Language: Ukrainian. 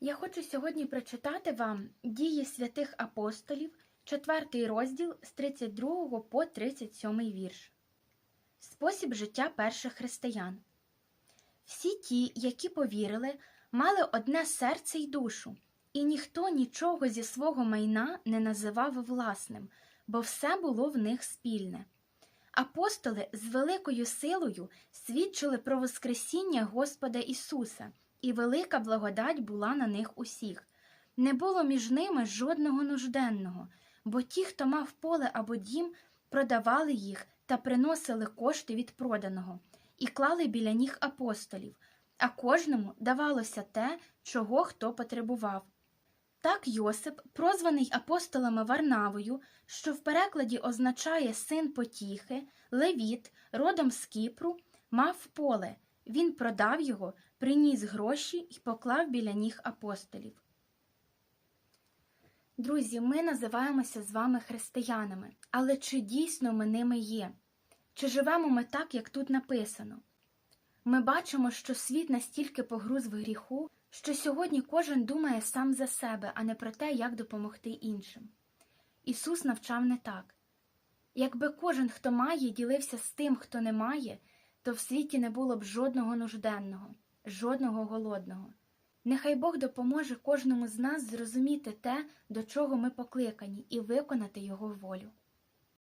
Я хочу сьогодні прочитати вам дії святих апостолів, 4 розділ з 32 по 37 вірш. Спосіб життя перших християн. Всі ті, які повірили, мали одне серце й душу, і ніхто нічого зі свого майна не називав власним, бо все було в них спільне. Апостоли з великою силою свідчили про Воскресіння Господа Ісуса, і велика благодать була на них усіх. Не було між ними жодного нужденного, бо ті, хто мав поле або дім, продавали їх та приносили кошти від проданого, і клали біля ніг апостолів, а кожному давалося те, чого хто потребував. Так Йосип, прозваний апостолами Варнавою, що в перекладі означає син потіхи, левіт, родом з Кіпру, мав поле. Він продав його, приніс гроші і поклав біля ніг апостолів. Друзі, ми називаємося з вами християнами, але чи дійсно ми ними є? Чи живемо ми так, як тут написано? Ми бачимо, що світ настільки погруз в гріху, що сьогодні кожен думає сам за себе, а не про те, як допомогти іншим. Ісус навчав не так. Якби кожен, хто має, ділився з тим, хто не має, то в світі не було б жодного нужденного, жодного голодного. Нехай Бог допоможе кожному з нас зрозуміти те, до чого ми покликані, і виконати Його волю.